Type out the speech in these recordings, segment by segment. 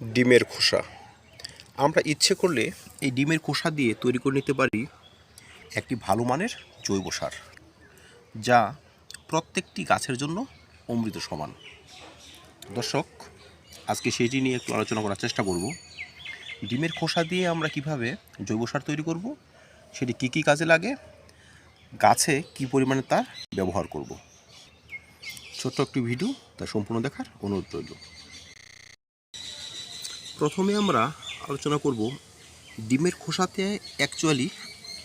ডিমের খোসা। আমরা ইচ্ছে করলে এই ডিমের খোসা দিয়ে তৈরি করে নিতে পারি একটি ভালো মানের জৈব সার, যা প্রত্যেকটি গাছের জন্য অমৃত সমান। দর্শক, আজকে সেটি নিয়ে একটু আলোচনা করার চেষ্টা করব। ডিমের খোসা দিয়ে আমরা কীভাবে জৈব সার তৈরি করব, সেটি কী কী কাজে লাগে, গাছে কি পরিমাণে তার ব্যবহার করব। ছোট্ট একটি ভিডিও, তা সম্পূর্ণ দেখার অনুরোধ রইল। প্রথমে আমরা আলোচনা করব ডিমের খোসাতে অ্যাকচুয়ালি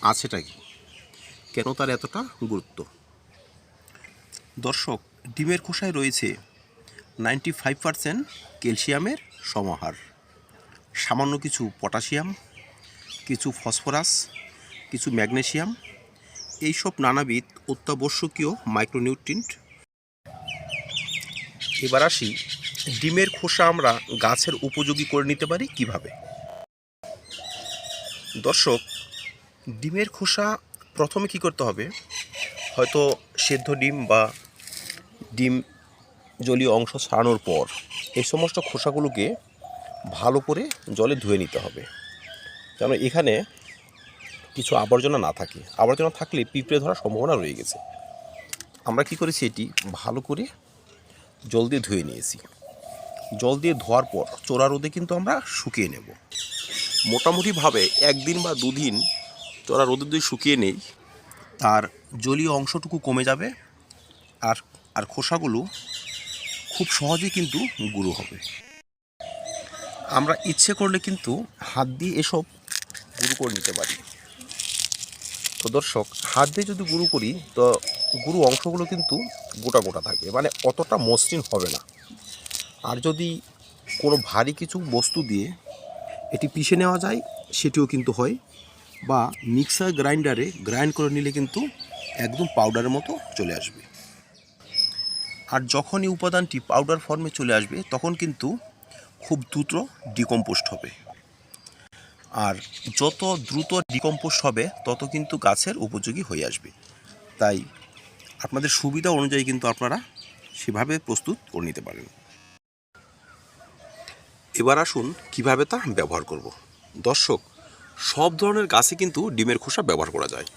আছেটা কি? কেন তার এতটা গুরুত্ব? দর্শক, ডিমের খোসায় রয়েছে নাইনটি ফাইভ পারসেন্ট ক্যালসিয়ামের সমাহার। সামান্য কিছু পটাশিয়াম, কিছু ফসফরাস, কিছু ম্যাগনেশিয়াম এইসব নানাবিধ অত্যাবশ্যকীয় মাইক্রোনিউট্রিয়েন্ট এবার আসি, ডিমের খোসা আমরা গাছের উপযোগী করে নিতে পারি কীভাবে? দর্শক, ডিমের খোসা প্রথমে কি করতে হবে? হয়তো সেদ্ধ ডিম বা ডিম জলীয় অংশ ছাড়ানোর পর এই সমস্ত খোসাগুলোকে ভালো করে জলে ধুয়ে নিতে হবে। যেন এখানে কিছু আবর্জনা না থাকে। আবর্জনা থাকলে পিঁপড়ে ধরার সম্ভাবনা রয়ে গেছে। আমরা কি করেছি এটি? ভালো করে জল দিয়ে ধুয়ে নিয়েছি। জল দিয়ে ধোয়ার পর চোরা রোদে কিন্তু আমরা শুকিয়ে নেব। মোটামুটিভাবে একদিন বা দুদিন চোরা রোদে দিয়ে শুকিয়ে নেই, তার জলীয় অংশটুকু কমে যাবে আর আর খোসাগুলো খুব সহজেই কিন্তু গুঁড়ো হবে। আমরা ইচ্ছে করলে কিন্তু হাত দিয়ে এসব গুঁড়ো করে নিতে পারি। তো দর্শক, হাত দিয়ে যদি গুঁড়ো করি, তো গুঁড়ো অংশগুলো কিন্তু গোটা গোটা থাকে। মানে অতটা মসৃণ হবে না। আর যদি কোনো ভারী কিছু বস্তু দিয়ে এটি পিষে নেওয়া যায়, সেটিও কিন্তু হয়। বা মিক্সার গ্রাইন্ডারে গ্রাইন্ড করে নিলে কিন্তু একদম পাউডারের মতো চলে আসবে। আর যখন এই উপাদানটি পাউডার ফর্মে চলে আসবে, তখন কিন্তু খুব দ্রুত ডিকম্পোস্ট হবে। আর যত দ্রুত ডিকম্পোস্ট হবে, তত কিন্তু গাছের উপযোগী হয়ে আসবে। তাই আপনাদের সুবিধা অনুযায়ী কিন্তু আপনারা সেভাবে প্রস্তুত করে নিতে পারেন। এবার আসুন কীভাবে তা ব্যবহার করব। দর্শক, সব ধরনের গাছে কিন্তু ডিমের খোসা ব্যবহার করা যায়।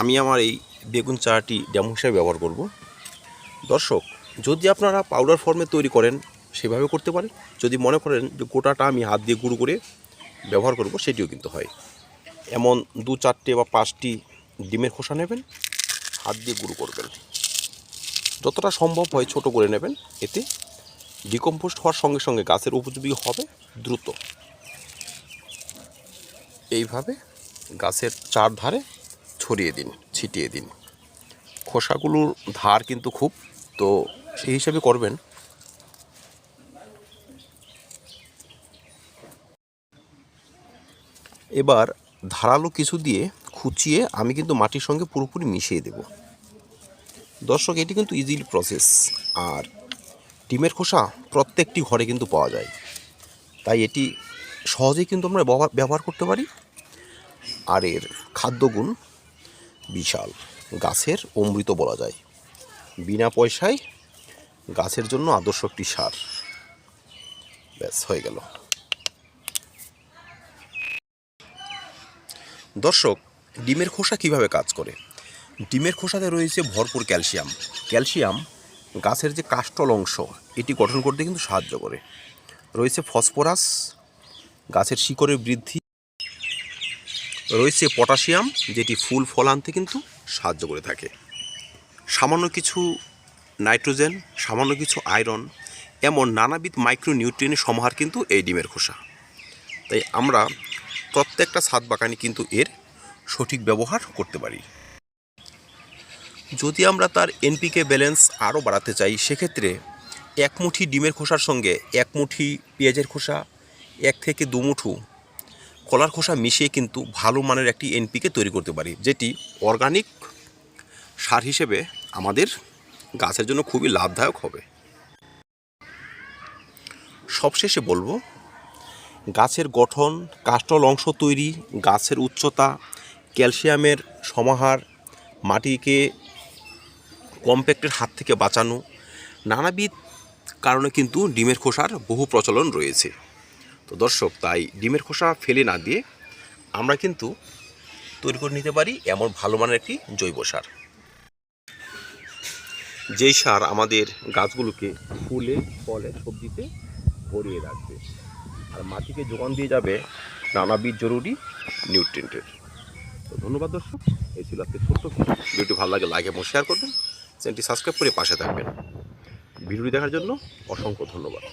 আমি আমার এই বেগুন চারাটি ডেমো হিসাবে ব্যবহার করব। দর্শক, যদি আপনারা পাউডার ফর্মে তৈরি করেন, সেভাবে করতে পারেন। যদি মনে করেন যে গোটাটা আমি হাত দিয়ে গুঁড়ো করে ব্যবহার করব, সেটিও কিন্তু হয়। এমন দু চারটে বা পাঁচটি ডিমের খোসা নেবেন। হাত দিয়ে গুঁড়ো করবেন। যতটা সম্ভব হয় ছোট করে নেবেন। এতে ডিকম্পোস্ট হওয়ার সঙ্গে সঙ্গে গাছের উপযোগী হবে দ্রুত। এইভাবে গাছের চার ধারে ছড়িয়ে দিন, ছিটিয়ে দিন। খোসাগুলোর ধার কিন্তু খুব, তো সেই হিসাবে করবেন। এবার ধারালো কিছু দিয়ে খুচিয়ে আমি কিন্তু মাটির সঙ্গে পুরোপুরি মিশিয়ে দেব। দর্শক, এটি কিন্তু ইজিলি প্রসেস আর ডিমের খোসা প্রত্যেকটি ঘরে কিন্তু পাওয়া যায়। তাই এটি সহজেই কিন্তু আমরা ব্যবহার করতে পারি। আর এর খাদ্যগুণ বিশাল। গাছের অমৃত বলা যায়। বিনা পয়সায় গাছের জন্য আদর্শ একটি সার। ব্যাস, হয়ে গেল। দর্শক ডিমের খোসা কীভাবে কাজ করে? ডিমের খোসাতে রয়েছে ভরপুর ক্যালসিয়াম। ক্যালসিয়াম গাছের যে কাস্টল অংশ, এটি গঠন করতে কিন্তু সাহায্য করে। রয়েছে ফসফরাস, গাছের শিকড়ের বৃদ্ধি। রয়েছে পটাশিয়াম, যেটি ফুল ফল আনতে কিন্তু সাহায্য করে থাকে। সামান্য কিছু নাইট্রোজেন, সামান্য কিছু আয়রন, এমন নানাবিধ মাইক্রো নিউট্রিয়েন্টের সমাহার কিন্তু এই ডিমের খোসা। তাই আমরা প্রত্যেকটা ছাদ বাগানে কিন্তু এর সঠিক ব্যবহার করতে পারি। যদি আমরা তার এনপিকে ব্যালেন্স আরও বাড়াতে চাই, সেক্ষেত্রে এক মুঠি ডিমের খোসার সঙ্গে এক মুঠি পেঁয়াজের খোসা, এক থেকে দু মুঠো কলার খোসা মিশিয়ে কিন্তু ভালো মানের একটি এনপিকে তৈরি করতে পারি, যেটি অর্গানিক সার হিসেবে আমাদের গাছের জন্য খুবই লাভদায়ক হবে। সবশেষে বলব, গাছের গঠন, কাস্টল অংশ তৈরি, গাছের উচ্চতা ক্যালসিয়ামের সমাহার মাটিকে কম্প্যাক্টের হাত থেকে বাঁচানো, নানাবিধ কারণে কিন্তু ডিমের খোসার বহু প্রচলন রয়েছে। তো দর্শক, তাই ডিমের খোসা ফেলে না দিয়ে আমরা কিন্তু তৈরি করে নিতে পারি এমন ভালো মানের একটি জৈব সার। যেই সার আমাদের গাছগুলোকে ফুলে, ফলে, সবজিতে ভরিয়ে রাখবে। আর মাটিকে যোগান দিয়ে যাবে নানাবিধ জরুরি নিউট্রিয়েন্টের। তো ধন্যবাদ দর্শক, এই ছিল আজকে ছোট্ট ভিডিওটি ভালো লাগে লাইক এবং শেয়ার করবেন। চ্যানেলটি সাবস্ক্রাইব করে পাশে থাকবেন। ভিডিওটি দেখার জন্য অসংখ্য ধন্যবাদ।